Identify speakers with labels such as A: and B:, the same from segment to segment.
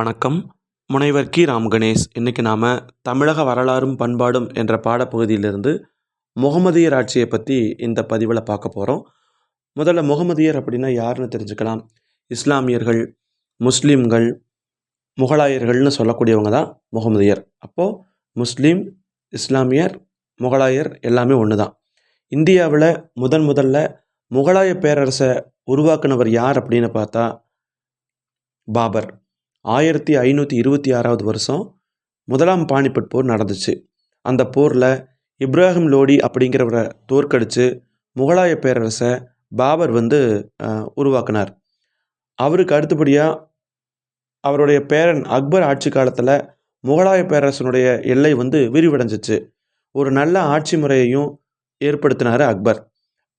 A: வணக்கம். முனைவர் கி. ராம் கணேஷ் இன்றைக்கி நாம் தமிழக வரலாறும் பண்பாடும் என்ற பாடப்பகுதியிலிருந்து முகமதியர் ஆட்சியை பற்றி இந்த பதிவில் பார்க்க போகிறோம் முதல்ல முகமதியர் அப்படின்னா யாருன்னு தெரிஞ்சுக்கலாம். இஸ்லாமியர்கள் முஸ்லீம்கள் முகலாயர்கள்னு சொல்லக்கூடியவங்க தான் முகமதியர். அப்போது முஸ்லீம் இஸ்லாமியர் முகலாயர் எல்லாமே ஒன்று தான் இந்தியாவில் முதன் முதல்ல முகலாய பேரரசை உருவாக்குனவர் யார் அப்படின்னு பார்த்தா பாபர். ஆயிரத்தி ஐநூற்றி இருபத்தி ஆறாவது வருஷம் முதலாம் பானிபட் போர் நடந்துச்சு. அந்த போரில் இப்ராஹிம் லோடி அப்படிங்கிறவரை தோற்கடித்து முகலாய பேரரசை பாபர் வந்து உருவாக்குனார். அவருக்கு அடுத்தபடியாக அவருடைய பேரன் அக்பர் ஆட்சி காலத்தில் முகலாய பேரரசனுடைய எல்லை வந்து விரிவடைஞ்சிச்சு. ஒரு நல்ல ஆட்சி முறையையும் ஏற்படுத்தினார் அக்பர்.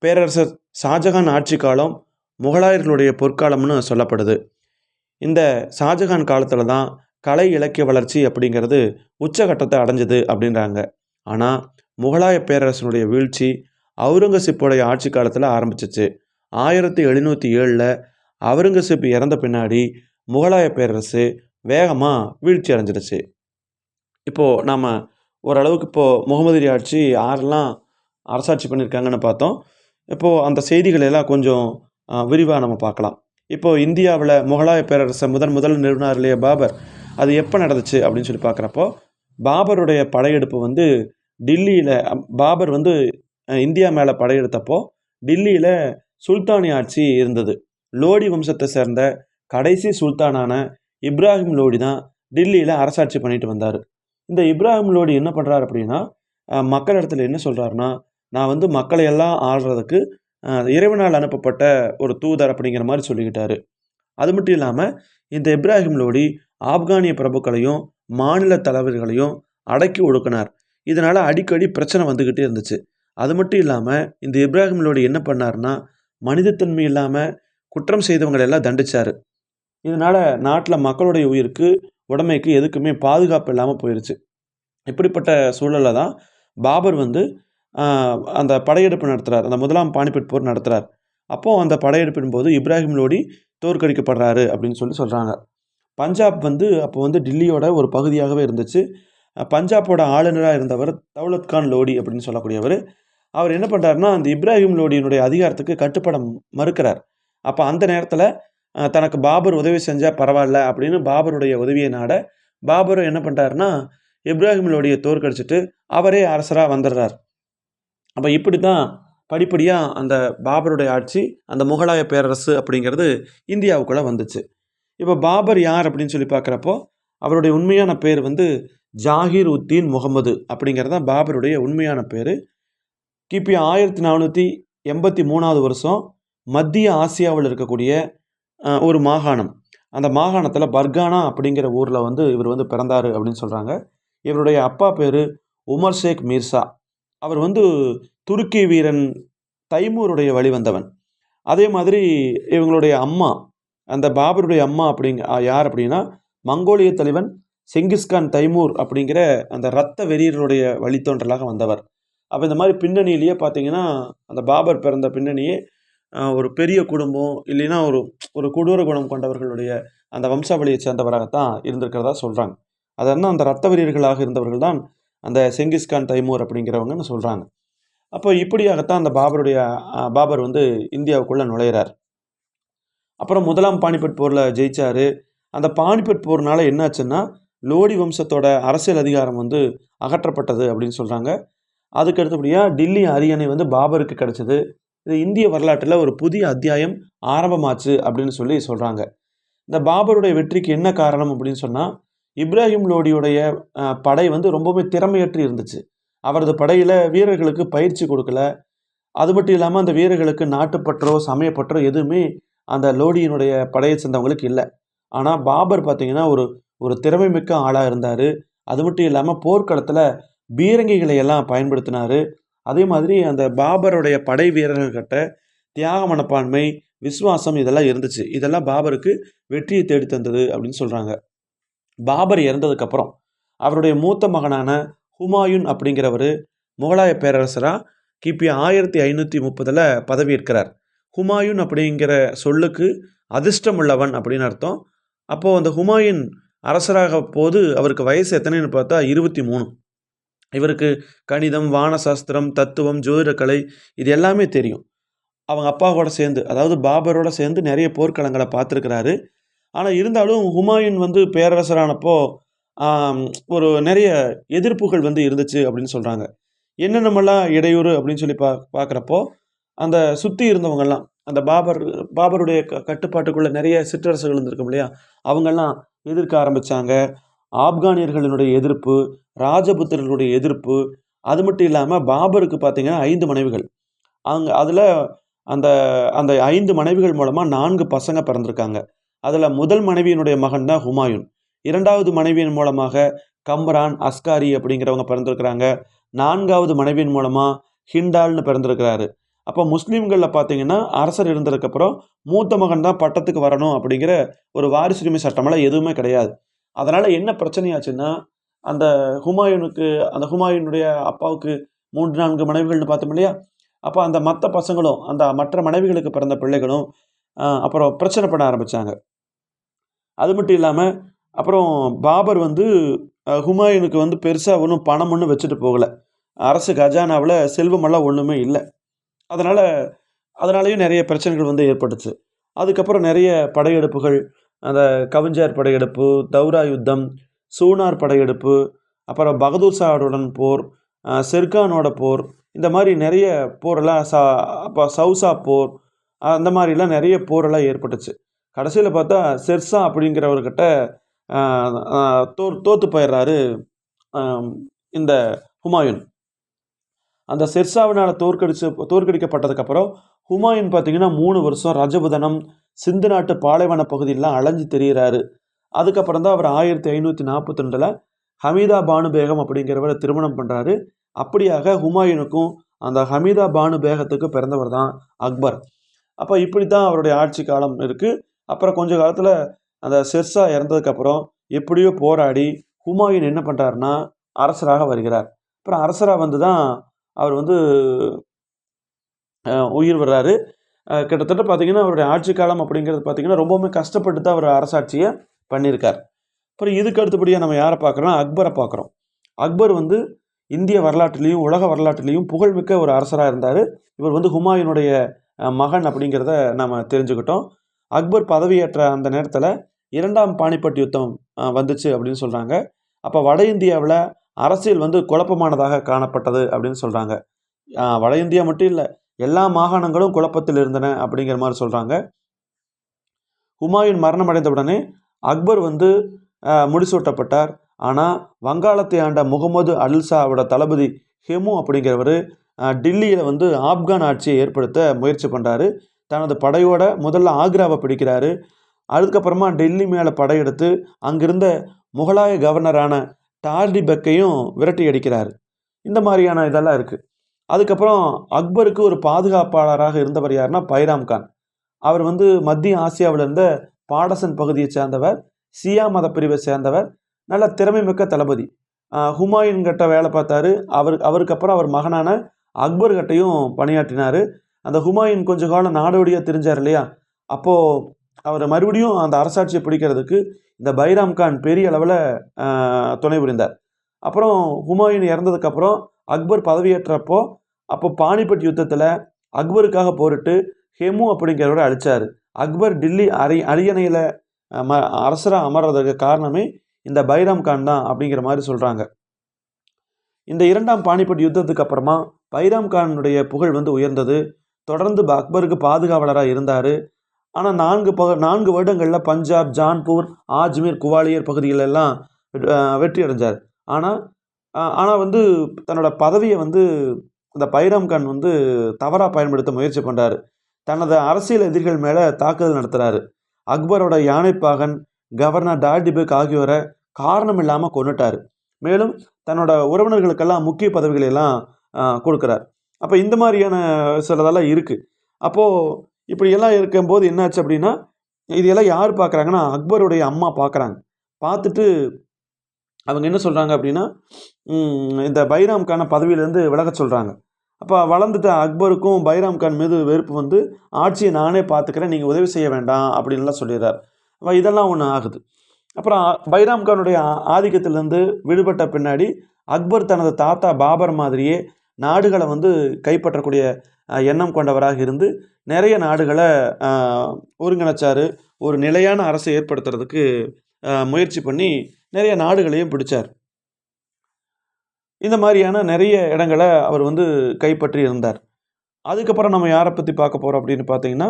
A: பேரரசர் ஷாஜகான் ஆட்சி காலம் முகலாயர்களுடைய பொற்காலம்னு சொல்லப்படுது. இந்த ஷாஜகான் காலத்தில் தான் கலை இலக்கிய வளர்ச்சி அப்படிங்கிறது உச்சகட்டத்தை அடைஞ்சது அப்படின்றாங்க. ஆனால் முகலாய பேரரசனுடைய வீழ்ச்சி அவுரங்கசீப்புடைய ஆட்சி காலத்தில் ஆரம்பிச்சிச்சு. ஆயிரத்தி எழுநூற்றி ஏழில் அவுரங்கசீப் இறந்த பின்னாடி முகலாய பேரரசு வேகமாக வீழ்ச்சி அடைஞ்சிடுச்சு. இப்போது நாம் ஓரளவுக்கு இப்போது முகமது ஆட்சி யாரெல்லாம் அரசாட்சி பண்ணியிருக்காங்கன்னு பார்த்தோம். இப்போது அந்த செய்திகளை எல்லாம் கொஞ்சம் விரிவாக நம்ம பார்க்கலாம். இப்போது இந்தியாவில் முகலாய பேரரசை முதன் முதல் நிறுவனார் இல்லையா பாபர். அது எப்போ நடந்துச்சு அப்படின்னு சொல்லி பார்க்குறப்போ பாபருடைய படையெடுப்பு வந்து டில்லியில் பாபர் வந்து இந்தியா மேலே படையெடுத்தப்போ டில்லியில் சுல்தானி ஆட்சி இருந்தது. லோடி வம்சத்தை சேர்ந்த கடைசி சுல்தானான இப்ராஹிம் லோடி தான் டில்லியில் அரசாட்சி பண்ணிட்டு வந்தார். இந்த இப்ராஹிம் லோடி என்ன பண்ணுறாரு அப்படின்னா மக்கள் இடத்துல என்ன சொல்கிறாருன்னா நான் வந்து மக்களை எல்லாம் ஆள்றதுக்கு இறைவனால் அனுப்பப்பட்ட ஒரு தூதர் அப்படிங்கிற மாதிரி சொல்லிக்கிட்டாரு. அது மட்டும் இல்லாமல் இந்த இப்ராஹிம் லோடி ஆப்கானிய பிரபுக்களையும் மாநில தலைவர்களையும் அடக்கி ஒடுக்கினார். இதனால் அடிக்கடி பிரச்சனை வந்துக்கிட்டே இருந்துச்சு. அது மட்டும் இல்லாமல் இந்த இப்ராஹிம் லோடி என்ன பண்ணார்னா மனிதத்தன்மை இல்லாமல் குற்றம் செய்தவங்களை எல்லாம் தண்டிச்சார். இதனால் நாட்டில் மக்களுடைய உயிருக்கு உடமைக்கு எதுக்குமே பாதுகாப்பு இல்லாமல் போயிடுச்சு இப்படிப்பட்ட சூழலில் தான் பாபர் வந்து அந்த படையெடுப்பு நடத்துகிறார் அந்த முதலாம் பானிபட் போர் நடத்துகிறார் அப்போது அந்த படையெடுப்பின் போது இப்ராஹிம் லோடி தோற்கடிக்கப்படுறாரு அப்படின்னு சொல்லி சொல்கிறாங்க பஞ்சாப் வந்து அப்போ வந்து டில்லியோட ஒரு பகுதியாகவே இருந்துச்சு. பஞ்சாப்போட ஆளுநராக இருந்தவர் தௌலத் கான் லோடி அப்படின்னு சொல்லக்கூடியவர். அவர் என்ன பண்ணுறாருன்னா அந்த இப்ராஹிம் லோடியினுடைய அதிகாரத்துக்கு கட்டுப்பட மறுக்கிறார். அப்போ அந்த நேரத்தில் தனக்கு பாபர் உதவி செஞ்சால் பரவாயில்ல அப்படின்னு பாபருடைய உதவியை நாட பாபரும் என்ன பண்ணுறாருன்னா இப்ராஹிம் லோடியை தோற்கடிச்சிட்டு அவரே அரசராக வந்துடுறார். அப்போ இப்படி தான் படிப்படியாக அந்த பாபருடைய ஆட்சி அந்த முகலாய பேரரசு அப்படிங்கிறது இந்தியாவுக்குள்ளே வந்துச்சு. இப்போ பாபர் யார் அப்படின்னு சொல்லி பார்க்குறப்போ அவருடைய உண்மையான பேர் வந்து ஜாகிர் உத்தீன் முகமது அப்படிங்கிறது தான் பாபருடைய உண்மையான பேர். கிபி ஆயிரத்தி நானூற்றி எண்பத்தி மூணாவது வருஷம் மத்திய ஆசியாவில் இருக்கக்கூடிய ஒரு மாகாணம். அந்த மாகாணத்தில் பர்கானா அப்படிங்கிற ஊரில் வந்து இவர் வந்து பிறந்தார் அப்படின்னு சொல்கிறாங்க இவருடைய அப்பா பேர் உமர் ஷேக் மீர்சா. அவர் வந்து துருக்கி வீரன் தைமூருடைய வழிவந்தவன். அதே மாதிரி இவங்களுடைய அம்மா அந்த பாபருடைய அம்மா அப்படிங்க யார் அப்படின்னா மங்கோலிய தலைவன் செங்கிஸ்கான் தைமூர் அப்படிங்கிற அந்த இரத்த வெறியர்களுடைய வழித்தோன்றலாக வந்தவர். அப்போ இந்த மாதிரி பின்னணியிலேயே பார்த்தீங்கன்னா அந்த பாபர் பிறந்த பின்னணியே ஒரு பெரிய குடும்பம் இல்லைன்னா ஒரு ஒரு கொடூர குணம் கொண்டவர்களுடைய அந்த வம்சாவளியை சேர்ந்தவராகத்தான் இருந்திருக்கிறதா சொல்கிறாங்க அதனால் அந்த இரத்த வெறியர்களாக இருந்தவர்கள் தான் அந்த செங்கிஸ்கான் தைமூர் அப்படிங்கிறவங்கன்னு சொல்கிறாங்க அப்போ இப்படியாகத்தான் அந்த பாபருடைய பாபர் வந்து இந்தியாவுக்குள்ளே நுழையிறார். அப்புறம் முதலாம் பானிபட் போரில் ஜெயிச்சார். அந்த பானிபட் போர்னால் என்னாச்சுன்னா லோடி வம்சத்தோட அரசியல் அதிகாரம் வந்து அகற்றப்பட்டது அப்படின்னு சொல்கிறாங்க அதுக்கு அடுத்தபடியாக டில்லி அரியணை வந்து பாபருக்கு கிடச்சிது. இது இந்திய வரலாற்றில் ஒரு புதிய அத்தியாயம் ஆரம்பமாச்சு அப்படின்னு சொல்லி சொல்கிறாங்க இந்த பாபருடைய வெற்றிக்கு என்ன காரணம் அப்படின்னு சொன்னால் இப்ராஹிம் லோடியுடைய படை வந்து ரொம்பவே திறமையற்று இருந்துச்சு. அவரது படையில் வீரர்களுக்கு பயிற்சி கொடுக்கல. அது மட்டும் இல்லாமல் அந்த வீரர்களுக்கு நாட்டுப்பற்றோ சமயப்பற்றோ எதுவுமே அந்த லோடியினுடைய படையை சேர்ந்தவங்களுக்கு இல்லை. ஆனால் பாபர் பார்த்தீங்கன்னா ஒரு ஒரு திறமைமிக்க ஆளாக இருந்தார். அது மட்டும் இல்லாமல் போர்க்களத்தில் பீரங்கிகளை எல்லாம் பயன்படுத்தினார். அதே மாதிரி அந்த பாபருடைய படை வீரர்கள்கிட்ட தியாக மனப்பான்மை விசுவாசம் இதெல்லாம் இருந்துச்சு. இதெல்லாம் பாபருக்கு வெற்றியை தேடி தந்தது அப்படின்னு சொல்கிறாங்க பாபர் இறந்ததுக்கப்புறம் அவருடைய மூத்த மகனான ஹுமாயூன் அப்படிங்கிறவர் முகலாய பேரரசராக கிபி ஆயிரத்தி ஐநூற்றி முப்பதில் பதவியேற்கிறார் ஹுமாயூன் அப்படிங்கிற சொல்லுக்கு அதிர்ஷ்டம் உள்ளவன் அப்படின்னு அர்த்தம். அப்போது அந்த ஹுமாயூன் அரசராக போது அவருக்கு வயசு எத்தனைன்னு பார்த்தா இருபத்தி மூணு. இவருக்கு கணிதம் வானசாஸ்திரம் தத்துவம் ஜோதிடக்கலை இது எல்லாமே தெரியும். அவங்க அப்பாவோட சேர்ந்து அதாவது பாபரோட சேர்ந்து நிறைய போர்க்களங்களை பார்த்துருக்கிறாரு. ஆனால் இருந்தாலும் ஹுமாயூன் வந்து பேரரசரானப்போ ஒரு நிறைய எதிர்ப்புகள் வந்து இருந்துச்சு அப்படின்னு சொல்கிறாங்க என்னென்னமெல்லாம் இடையூறு அப்படின்னு சொல்லி பா பார்க்குறப்போ அந்த சுற்றி இருந்தவங்கெல்லாம் அந்த பாபர் பாபருடைய க கட்டுப்பாட்டுக்குள்ளே நிறைய சிற்றரசுகள் இருந்திருக்கும் இல்லையா? அவங்கெல்லாம் எதிர்க்க ஆரம்பித்தாங்க ஆப்கானியர்களினுடைய எதிர்ப்பு ராஜபுத்திரர்களுடைய எதிர்ப்பு அது மட்டும் இல்லாமல் பாபருக்கு பார்த்திங்கன்னா ஐந்து மனைவிகள். அங்கே அதில் அந்த அந்த ஐந்து மனைவிகள் மூலமாக நான்கு பசங்க பிறந்திருக்காங்க. அதில் முதல் மனைவியினுடைய மகன் தான் ஹுமாயூன். இரண்டாவது மனைவியின் மூலமாக கம்ரான் அஸ்காரி அப்படிங்கிறவங்க பிறந்திருக்கிறாங்க. நான்காவது மனைவியின் மூலமாக ஹிண்டால்னு பிறந்திருக்கிறாரு. அப்போ முஸ்லீம்களில் பார்த்தீங்கன்னா அரசர் இருந்ததுக்கப்புறம் மூத்த மகன் தான் பட்டத்துக்கு வரணும் அப்படிங்கிற ஒரு வாரிசுரிமை சட்டமெல்லாம் எதுவுமே கிடையாது. அதனால் என்ன பிரச்சனையாச்சுன்னா அந்த ஹுமாயூனுக்கு அந்த ஹுமாயூனுடைய அப்பாவுக்கு மூன்று நான்கு மனைவிகள்னு பார்த்தோம் இல்லையா? அப்போ அந்த மற்ற பசங்களும் அந்த மற்ற மனைவிகளுக்கு பிறந்த பிள்ளைகளும் அப்புறம் பிரச்சனை பண்ண ஆரம்பித்தாங்க அது மட்டும் இல்லாமல் அப்புறம் பாபர் வந்து ஹுமாயூனுக்கு வந்து பெருசாக ஒன்றும் பணம் ஒன்றும் வச்சுட்டு போகலை. அரசு கஜானாவில் செல்வமெல்லாம் ஒன்றுமே இல்லை. அதனால் அதனாலேயும் நிறைய பிரச்சனைகள் வந்து ஏற்பட்டுச்சு. அதுக்கப்புறம் நிறைய படையெடுப்புகள் அந்த கவிஞ்சார் படையெடுப்பு தௌரா யுத்தம் சூனார் படையெடுப்பு அப்புறம் பகதூர்ஷாவுடன் போர் செர்கானோட போர் இந்த மாதிரி நிறைய போரெல்லாம் சா அப்போ சவுசா போர் அந்த மாதிரிலாம் நிறைய போரெல்லாம் ஏற்பட்டுச்சு. கடைசியில் பார்த்தா செர்சா அப்படிங்கிறவர்கிட்ட தோ தோத்து போயிடுறாரு இந்த ஹுமாயூன். அந்த செர்சாவினால் தோற்கடிச்சு தோற்கடிக்கப்பட்டதுக்கப்புறம் ஹுமாயூன் பார்த்தீங்கன்னா மூணு வருஷம் ரஜபுதனம் சிந்து நாட்டு பாலைவன பகுதியெல்லாம் அலைஞ்சு தெரிகிறாரு அதுக்கப்புறம் தான் அவர் ஆயிரத்தி ஐநூற்றி நாற்பத்தி ரெண்டில் ஹமீதா பானு பேகம் அப்படிங்கிறவரை திருமணம் பண்ணுறாரு அப்படியாக ஹுமாயூனுக்கும் அந்த ஹமீதா பானு பேகத்துக்கு பிறந்தவர் தான் அக்பர். அப்போ இப்படி தான் அவருடைய ஆட்சி காலம் இருக்குது அப்புறம் கொஞ்ச காலத்தில் அந்த ஷெர்ஷா இறந்ததுக்கப்புறம் எப்படியோ போராடி ஹுமாயூன் என்ன பண்ணுறாருன்னா அரசராக வருகிறார். அப்புறம் அரசராக வந்து தான் அவர் வந்து உயிர் வர்றாரு கிட்டத்தட்ட பார்த்தீங்கன்னா அவருடைய ஆட்சி காலம் அப்படிங்கிறது பார்த்தீங்கன்னா ரொம்பவுமே கஷ்டப்பட்டு தான் அவர் அரசாட்சியை பண்ணியிருக்கார். அப்புறம் இதுக்கு அடுத்தபடியாக நம்ம யாரை பார்க்குறோம்னா அக்பரை பார்க்குறோம். அக்பர் வந்து இந்திய வரலாற்றுலேயும் உலக வரலாற்றுலேயும் புகழ்மிக்க ஒரு அரசராக இருந்தார். இவர் வந்து ஹுமாயூனுடைய மகன் அப்படிங்கிறத நம்ம தெரிஞ்சுக்கிட்டோம். அக்பர் பதவியேற்ற அந்த நேரத்தில் இரண்டாம் பானிபட் யுத்தம் வந்துச்சு அப்படின்னு சொல்கிறாங்க அப்போ வட இந்தியாவில் அரசியல் வந்து குழப்பமானதாக காணப்பட்டது அப்படின்னு சொல்கிறாங்க வட இந்தியா மட்டும் இல்லை எல்லா மாகாணங்களும் குழப்பத்தில் இருந்தன அப்படிங்கிற மாதிரி சொல்கிறாங்க ஹுமாயூன் மரணம் அடைந்தவுடனே அக்பர் வந்து முடிசூட்டப்பட்டார். ஆனால் வங்காளத்தை ஆண்ட முகமது அல்சாவோட தளபதி ஹெமு அப்படிங்கிறவர் டில்லியில் வந்து ஆப்கான் ஆட்சியை ஏற்படுத்த முயற்சி பண்ணுறாரு தனது படையோட முதல்ல ஆக்ராவை பிடிக்கிறாரு. அதுக்கப்புறமா டெல்லி மேலே படையெடுத்து அங்கிருந்த முகலாய கவர்னரான டார்டி பெக்கையும் விரட்டி அடிக்கிறார். இந்த மாதிரியான இதெல்லாம் இருக்குது அதுக்கப்புறம் அக்பருக்கு ஒரு பாதுகாப்பாளராக இருந்தவர் யாருன்னா பைராம் கான். அவர் வந்து மத்திய ஆசியாவில் இருந்த பாடசன் பகுதியை சேர்ந்தவர் சியா மத பிரிவை சேர்ந்தவர் நல்ல திறமை மிக்க தளபதி. ஆஹ் ஹுமாயூன் கிட்ட வேலை பார்த்தாரு. அவர் அவருக்கு அப்புறம் அவர் மகனான அக்பர் கிட்டையும் பணியாற்றினார். அந்த ஹுமாயூன் கொஞ்ச காலம் நாடோடியாக தெரிஞ்சார் இல்லையா? அப்போது அவர் மறுபடியும் அந்த அரசாட்சியை பிடிக்கிறதுக்கு இந்த பைராம் கான் பெரிய அளவில் துணை புரிந்தார். அப்புறம் ஹுமாயூன் இறந்ததுக்கப்புறம் அக்பர் பதவியேற்றப்போ அப்போ பானிபட் யுத்தத்தில் அக்பருக்காக போரிட்டு ஹெமு அப்படிங்கிறவரை அழிச்சார். அக்பர் டில்லி அரி அரியணையில் ம அரசராக அமர்றதுக்கு காரணமே இந்த பைராம் கான் தான் அப்படிங்கிற மாதிரி சொல்கிறாங்க இந்த இரண்டாம் பானிபட் யுத்தத்துக்கு அப்புறமா பைராம் கானுடைய புகழ் வந்து உயர்ந்தது. தொடர்ந்து ப- அக்பருக்கு பாதுகாவலராக இருந்தார். ஆனால் நான்கு பக நான்கு வருடங்களில் பஞ்சாப் ஜான்பூர் ஆஜ்மீர் குவாலியர் பகுதிகளெல்லாம் வெற்றி அடைஞ்சார். ஆனால் ஆனால் வந்து தன்னோட பதவியை வந்து இந்த பைராம் கான் வந்து தவறாக பயன்படுத்த முயற்சி பண்ணுறாரு தனது அரசியல் எதிரிகள் மேலே தாக்குதல் நடத்துகிறாரு அக்பரோட யானைப்பாகன் கவர்னர் டாடிபெக் ஆகியோரை காரணம் இல்லாமல் கொண்டுட்டார் மேலும் தன்னோட உறவினர்களுக்கெல்லாம் முக்கிய பதவிகளை எல்லாம் கொடுக்குறார். அப்போ இந்த மாதிரியான சிலதெல்லாம் இருக்குது அப்போது இப்படியெல்லாம் இருக்கும்போது என்னாச்சு அப்படின்னா இதையெல்லாம் யார் பார்க்குறாங்கன்னா அக்பருடைய அம்மா பார்க்குறாங்க பார்த்துட்டு அவங்க என்ன சொல்கிறாங்க அப்படின்னா இந்த பைராம் கானை பதவியிலேருந்து விலக சொல்கிறாங்க அப்போ வளர்ந்துட்ட அக்பருக்கும் பைராம் கான் மீது வெறுப்பு வந்து ஆட்சியை நானே பார்த்துக்கிறேன் நீங்கள் உதவி செய்ய வேண்டாம் அப்படின்லாம் சொல்லிடுறார். அப்போ இதெல்லாம் ஒன்று ஆகுது. அப்புறம் பைராம் கானுடைய ஆதிக்கத்திலேருந்து விடுபட்ட பின்னாடி அக்பர் தனது தாத்தா பாபர் மாதிரியே நாடுகளை வந்து கைப்பற்றக்கூடிய எண்ணம் கொண்டவராக இருந்து நிறைய நாடுகளை ஒருங்கிணைச்சார் ஒருங்கிணைச்சாரு. ஒரு நிலையான அரசை ஏற்படுத்துறதுக்கு முயற்சி பண்ணி நிறைய நாடுகளையும் பிடிச்சார். இந்த மாதிரியான நிறைய இடங்களை அவர் வந்து கைப்பற்றி இருந்தார். அதுக்கப்புறம் நம்ம யாரை பற்றி பார்க்க போகிறோம் அப்படின்னு பார்த்தீங்கன்னா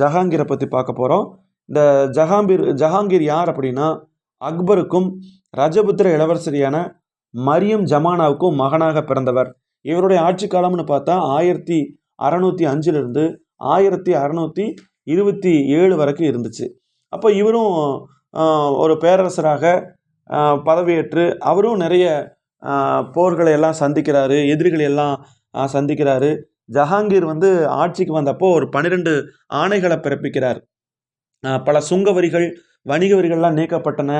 A: ஜஹாங்கீரை பற்றி பார்க்க போகிறோம் இந்த ஜஹாங்கீர் ஜஹாங்கீர் யார் அப்படின்னா அக்பருக்கும் ரஜபுத்திர இளவரசரியான மரியம் ஜமானாவுக்கும் மகனாக பிறந்தவர். இவருடைய ஆட்சி காலம்னு பார்த்தா ஆயிரத்தி அறநூற்றி அஞ்சிலிருந்து ஆயிரத்தி அறநூற்றி இருபத்தி ஏழு வரைக்கும் இருந்துச்சு. அப்போ இவரும் ஒரு பேரரசராக பதவியேற்று அவரும் நிறைய போர்களை எல்லாம் சந்திக்கிறாரு எதிரிகளை எல்லாம் சந்திக்கிறாரு. ஜஹாங்கீர் வந்து ஆட்சிக்கு வந்தப்போ ஒரு பன்னிரெண்டு ஆணைகளை பிறப்பிக்கிறார். பல சுங்க வரிகள் வணிக வரிகள்லாம் நீக்கப்பட்டன.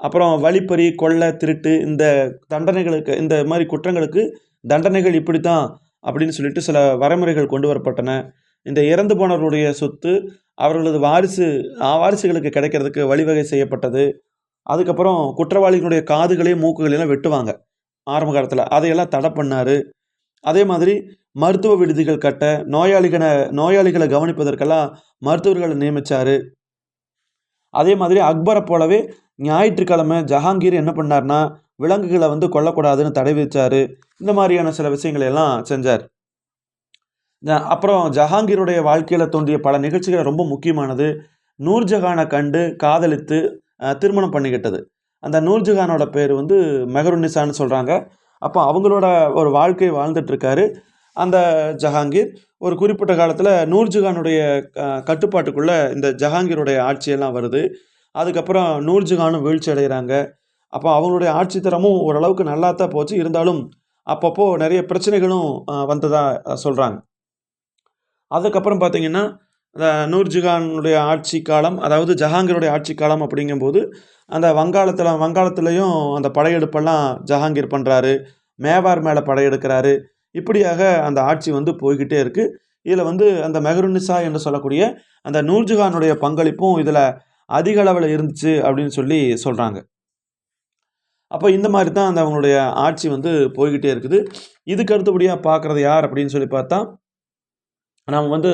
A: அப்புறம் வழிப்பறி கொள்ளை திருட்டு இந்த தண்டனைகளுக்கு இந்த மாதிரி குற்றங்களுக்கு தண்டனைகள் இப்படி தான் அப்படின்னு சொல்லிட்டு சில வரைமுறைகள் கொண்டு வரப்பட்டன. இந்த இறந்து போனவர்களுடைய சொத்து அவர்களது வாரிசு ஆ, வாரிசுகளுக்கு கிடைக்கிறதுக்கு வழிவகை செய்யப்பட்டது. அதுக்கப்புறம் குற்றவாளிகளுடைய காதுகளையும் மூக்குகளையும் வெட்டுவாங்க ஆரம்ப காலத்தில். அதையெல்லாம் தடை பண்ணார். அதே மாதிரி மருத்துவ விடுதிகள் கட்ட நோயாளிகளை நோயாளிகளை கவனிப்பதற்கெல்லாம் மருத்துவர்களை நியமித்தார் அதே மாதிரி அக்பரை போலவே ஞாயிற்றுக்கிழமை ஜஹாங்கீர் என்ன பண்ணார்னா விலங்குகளை வந்து கொல்லக்கூடாதுன்னு தடை விதிச்சாரு. இந்த மாதிரியான சில விஷயங்களை எல்லாம் செஞ்சார். ஜ- அப்புறம் ஜஹாங்கீருடைய வாழ்க்கையில் தோன்றிய பல நிகழ்ச்சிகள் ரொம்ப முக்கியமானது. நூர்ஜஹானை கண்டு காதலித்து திருமணம் பண்ணிக்கிட்டது. அந்த நூர்ஜஹானோட பேர் வந்து மெஹருன்னிசான்னு சொல்கிறாங்க அப்போ அவங்களோட ஒரு வாழ்க்கை வாழ்ந்துட்டுருக்காரு. அந்த ஜஹாங்கீர் ஒரு குறிப்பிட்ட காலத்தில் நூர்ஜஹானுடைய கட்டுப்பாட்டுக்குள்ளே இந்த ஜஹாங்கீருடைய ஆட்சியெல்லாம் வருது. அதுக்கப்புறம் நூர்ஜஹானும் வீழ்ச்சி அடைகிறாங்க அப்போ அவங்களுடைய ஆட்சி தரமும் ஓரளவுக்கு நல்லா தான் போச்சு. இருந்தாலும் அப்பப்போ நிறைய பிரச்சனைகளும் வந்ததாக சொல்கிறாங்க அதுக்கப்புறம் பார்த்தீங்கன்னா இந்த நூர்ஜிகானுடைய ஆட்சி காலம் அதாவது ஜஹாங்கீருடைய ஆட்சி காலம் அப்படிங்கும்போது அந்த வங்காளத்தில் வங்காளத்துலேயும் அந்த படையெடுப்பெல்லாம் ஜஹாங்கீர் பண்ணுறாரு மேவார் மேலே படையெடுக்கிறாரு. இப்படியாக அந்த ஆட்சி வந்து போய்கிட்டே இருக்குது இதில் வந்து அந்த மெஹருநிசா என்று சொல்லக்கூடிய அந்த நூர்ஜஹானுடைய பங்களிப்பும் இதில் அதிக அளவில் இருந்துச்சு அப்படின்னு சொல்லி சொல்கிறாங்க அப்போ இந்த மாதிரி தான் அந்த அவங்களுடைய ஆட்சி வந்து போய்கிட்டே இருக்குது. இதுக்கு அடுத்தபடியாக பார்க்குறது யார் அப்படின்னு சொல்லி பார்த்தா நாம் வந்து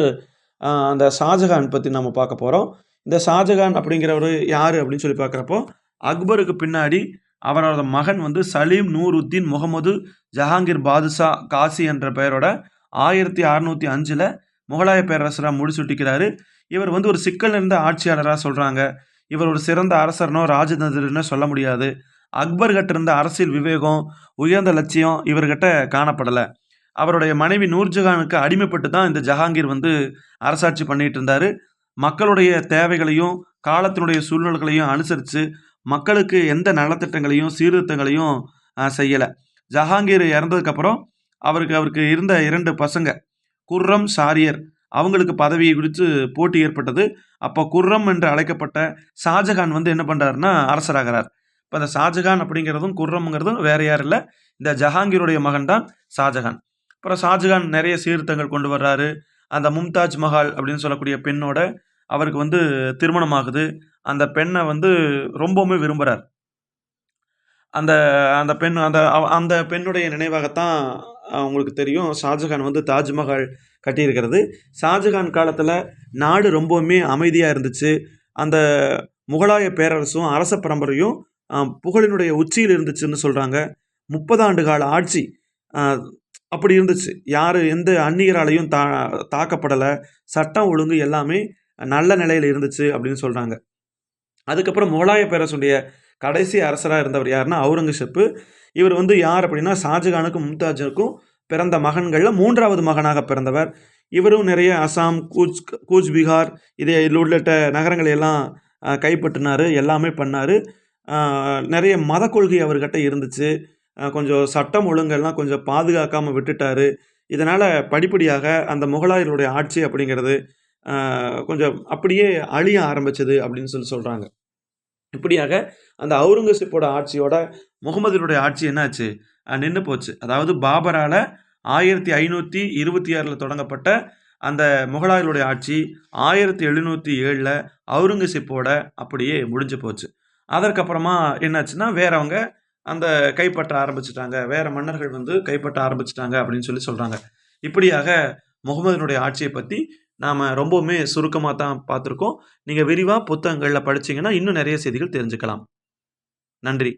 A: அந்த ஷாஜகான் பற்றி நம்ம பார்க்க போகிறோம் இந்த ஷாஜகான் அப்படிங்கிறவர் யார் அப்படின்னு சொல்லி பார்க்குறப்போ அக்பருக்கு பின்னாடி அவரோட மகன் வந்து சலீம் நூருத்தீன் முகமது ஜஹாங்கீர் பாதுஷா காசி என்ற பெயரோட ஆயிரத்தி அறநூற்றி அஞ்சில் முகலாய பேரரசராக முடிசூட்டிக்கிறாரு. இவர் வந்து ஒரு சிக்கல் இருந்த ஆட்சியாளராக சொல்கிறாங்க இவர் ஒரு சிறந்த அரசர்னோ ராஜதந்திரனோ சொல்ல முடியாது. அக்பர்கிட்ட இருந்த அரசியல் விவேகம் உயர்ந்த லட்சியம் இவர்கிட்ட காணப்படலை. அவருடைய மனைவி நூர்ஜஹானுக்கு அடிமைப்பட்டு தான் இந்த ஜஹாங்கீர் வந்து அரசாட்சி பண்ணிட்டு இருந்தார். மக்களுடைய தேவைகளையும் காலத்தினுடைய சூழ்நிலைகளையும் அனுசரித்து மக்களுக்கு எந்த நலத்திட்டங்களையும் சீர்திருத்தங்களையும் செய்யலை. ஜஹாங்கீர் இறந்ததுக்கப்புறம் அவருக்கு அவருக்கு இருந்த இரண்டு பசங்க குர்ரம் சாரியர் அவங்களுக்கு பதவியை குறித்து போட்டி ஏற்பட்டது. அப்போ குர்ரம் என்று அழைக்கப்பட்ட ஷாஜகான் வந்து என்ன பண்ணுறாருன்னா அரசராகிறார். இப்போ அந்த ஷாஜகான் அப்படிங்கிறதும் குர்ரம்ங்கிறதும் வேறு யாரும் இல்லை. இந்த ஜஹாங்கீருடைய மகன் தான் ஷாஜகான். அப்புறம் ஷாஜகான் நிறைய சீர்திருத்தங்கள் கொண்டு வர்றாரு. அந்த மும்தாஜ் மஹால் அப்படின்னு சொல்லக்கூடிய பெண்ணோட அவருக்கு வந்து திருமணம் ஆகுது அந்த பெண்ணை வந்து ரொம்பவுமே விரும்புகிறார் அந்த அந்த பெண் அந்த அந்த பெண்ணுடைய நினைவாகத்தான் உங்களுக்கு தெரியும். ஷாஜகான் வந்து தாஜ்மஹால் கட்டியிருக்கிறது. ஷாஜகான் காலத்தில் நாடு ரொம்பவுமே அமைதியாக இருந்துச்சு. அந்த முகலாய பேரரசும் அரச பரம்பரையும் புகழினுடைய உச்சியில் இருந்துச்சுன்னு சொல்கிறாங்க முப்பது ஆண்டு கால ஆட்சி. அப்படி இருந்துச்சு. யார் எந்த அந்நியராலையும் தா தாக்கப்படலை. சட்டம் ஒழுங்கு எல்லாமே நல்ல நிலையில் இருந்துச்சு அப்படின்னு சொல்கிறாங்க அதுக்கப்புறம் முகலாய பேரரசுடைய கடைசி அரசராக இருந்தவர் யாருன்னா அவுரங்கசீப்பு. இவர் வந்து யார் அப்படின்னா ஷாஜகானுக்கும் மும்தாஜுக்கும் பிறந்த மகன்களில் மூன்றாவது மகனாக பிறந்தவர். இவரும் நிறைய அசாம் கூச் கூச் பீகார் இதே இதில் உள்ளிட்ட நகரங்களை எல்லாம் கைப்பற்றினார். எல்லாமே பண்ணார். நிறைய மத கொள்கை அவர்கிட்ட இருந்துச்சு. கொஞ்சம் சட்டம் ஒழுங்கெல்லாம் கொஞ்சம் பாதுகாக்காமல் விட்டுட்டாரு. இதனால் படிப்படியாக அந்த முகலாயர்களுடைய ஆட்சி அப்படிங்கிறது கொஞ்சம் அப்படியே அழிய ஆரம்பிச்சது அப்படின்னு சொல்லி சொல்கிறாங்க இப்படியாக அந்த அவுரங்கசீப்போட ஆட்சியோட முகமதுடைய ஆட்சி என்னாச்சு? நின்று போச்சு. அதாவது பாபரால் ஆயிரத்தி ஐநூற்றி இருபத்தி ஆறில் தொடங்கப்பட்ட அந்த முகலாயர்களுடைய ஆட்சி ஆயிரத்தி எழுநூற்றி ஏழில் அவுரங்கசீப்போட அப்படியே முடிஞ்சு போச்சு. அதற்கப்புறமா என்னாச்சுன்னா வேறவங்க அந்த கைப்பற்ற ஆரம்பிச்சிட்டாங்க. வேற மன்னர்கள் வந்து கைப்பற்ற ஆரம்பிச்சிட்டாங்க அப்படின்னு சொல்லி சொல்கிறாங்க இப்படியாக முகமதுனுடைய ஆட்சியை பற்றி நாம் ரொம்பவுமே சுருக்கமாக தான் பார்த்துருக்கோம். நீங்கள் விரிவாக புத்தகங்களில் படிச்சீங்கன்னா இன்னும் நிறைய செய்திகள் தெரிஞ்சுக்கலாம். நன்றி.